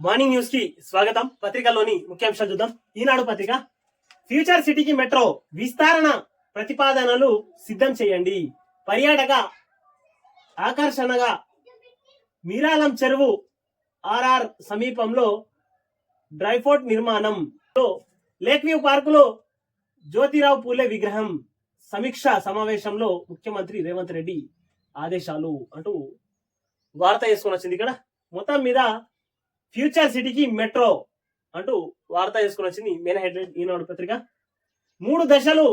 Morning న్యూస్కి స్వాగతం. పత్రికలోని ముఖ్యాంశాలు చూద్దాం. ఈనాడు పత్రిక ఫ్యూచర్ సిటీకి మెట్రో విస్తరణ ప్రతిపాదనలు సిద్ధం చేయండి. పర్యాటక ఆకర్షణగా మీరాలం చెరువు ఆర్ఆర్ సమీపంలో డ్రైఫోర్ట్ నిర్మాణం. లేక్ వ్యూ పార్కులో జ్యోతిరావు పూలే విగ్రహం. సమీక్ష సమావేశంలో ముఖ్యమంత్రి రేవంత్ రెడ్డి ఆదేశాలు అంటూ వార్త వేసుకొని వచ్చింది ఇక్కడ. మొత్తం మీద ఫ్యూచర్ సిటీకి మెట్రో అంటూ వార్త వేసుకొని వచ్చింది మెయిన్ హెడ్లైన్ ఈనాడు పత్రిక. మూడు దశలు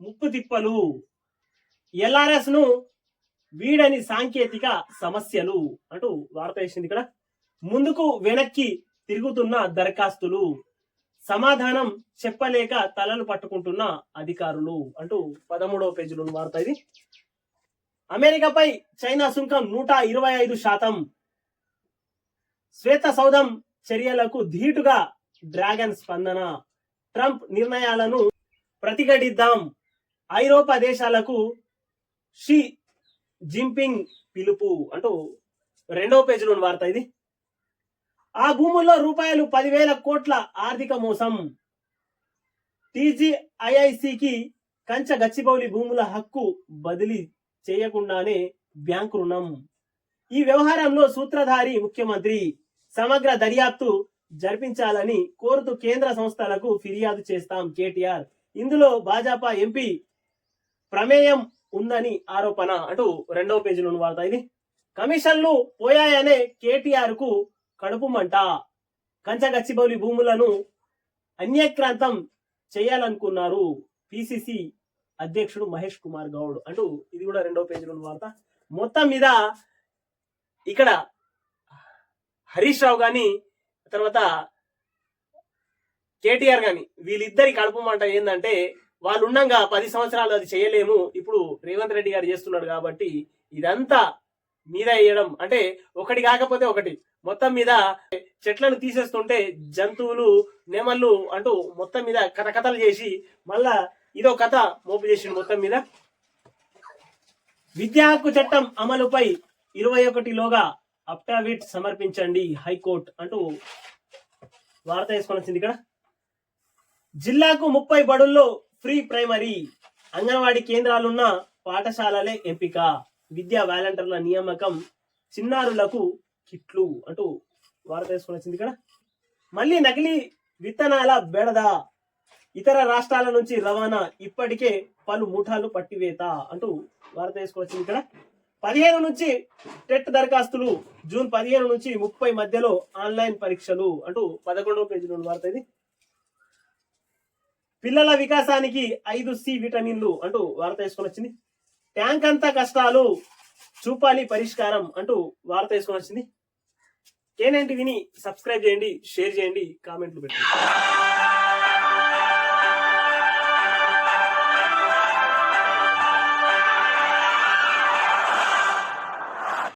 ముప్పు తిప్పలు. ఎల్ఆర్ఎస్ను వీడని సాంకేతిక సమస్యలు అంటూ వార్త వేసింది ఇక్కడ. ముందుకు వెనక్కి తిరుగుతున్న దరఖాస్తులు. సమాధానం చెప్పలేక తలలు పట్టుకుంటున్న అధికారులు అంటూ పదమూడవ పేజీలో వార్త ఇది. అమెరికాపై చైనా సుంకం నూట ఇరవై ఐదు శాతం. శ్వేత సౌధం చర్యలకు ధీటుగా డ్రాగన్ స్పందన. ట్రంప్ నిర్ణయాలను ప్రతిఘటిద్దాం. ఐరోపా దేశాలకు షీ జింపింగ్ పిలుపు అంటూ రెండవ పేజీలోని వార్త ఇది. ఆ భూముల్లో రూపాయలు పదివేల కోట్ల ఆర్థిక మోసం. టీజీఐఐసికి కంచ గచ్చిబౌలి భూముల హక్కు బదిలీ చేయకుండానే బ్యాంకు రుణం. ఈ వ్యవహారంలో సూత్రధారి ముఖ్యమంత్రి సమగ్ర దర్యాప్తు జరిపించాలని కోరుతూ కేంద్ర సంస్థలకు ఫిర్యాదు చేస్తాం కేటీఆర్. ఇందులో భాజపా ఎంపీ ప్రమేయం ఉందని ఆరోపణ అంటూ రెండవ పేజీలో ఉన్న వార్త ఇది. కమిషన్లు పోయాయనే కేటీఆర్కు కడుపు మంట. కంచగచ్చిబౌలి భూములను అన్యక్రాంతం చేయాలనుకున్నారు పిసిసి అధ్యక్షుడు మహేష్ కుమార్ గౌడ్ అంటూ ఇది కూడా రెండవ పేజీలో ఉన్న వార్త. మొత్తం మీద ఇక్కడ హరీష్ రావు గాని తర్వాత కేటీఆర్ గాని వీళ్ళిద్దరి కడుపు మంట ఏంటంటే వాళ్ళు ఉండంగా పది సంవత్సరాలు అది చేయలేము. ఇప్పుడు రేవంత్ రెడ్డి గారు చేస్తున్నాడు కాబట్టి ఇదంతా మీద వేయడం. అంటే ఒకటి కాకపోతే ఒకటి. మొత్తం మీద చెట్లను తీసేస్తుంటే జంతువులు నెమళ్ళు అంటూ మొత్తం మీద కథ కథలు చేసి మళ్ళా ఇదో కథ మోపు చేసిండు మొత్తం మీద. విద్యా హక్కు చట్టం అమలుపై ఇరవై ఒకటిలోగా అప్టావిట్ సమర్పించండి హైకోర్టు అంటూ వార్త వేసుకొని వచ్చింది ఇక్కడ. జిల్లాకు ముప్పై బడుల్లో ఫ్రీ ప్రైమరీ అంగన్వాడీ కేంద్రాలున్న పాఠశాలలే ఎంపిక. విద్యా వాలంటీర్ల నియామకం చిన్నారులకు కిట్లు అంటూ వార్త వేసుకొని వచ్చింది ఇక్కడ. మళ్ళీ నకిలీ విత్తనాల బెడద. ఇతర రాష్ట్రాల నుంచి రవాణా ఇప్పటికే పలు ముఠాలు పట్టివేత అంటూ వార్త వేసుకొని వచ్చింది ఇక్కడ. పదిహేను నుంచి టెట్ దరఖాస్తులు జూన్ పదిహేను నుంచి ముప్పై మధ్యలో ఆన్లైన్ పరీక్షలు అంటూ పదకొండవ పేజీలో నుండి వార్త ఇది పిల్లల వికాసానికి ఐదు సి విటమిన్లు అంటూ వార్త వేసుకొని వచ్చింది. ట్యాంక్ అంతా కష్టాలు చూపాలి పరిష్కారం అంటూ వార్త వేసుకొని వచ్చింది. కేనేంటి విని సబ్స్క్రైబ్ చేయండి షేర్ చేయండి కామెంట్లు పెట్టండి.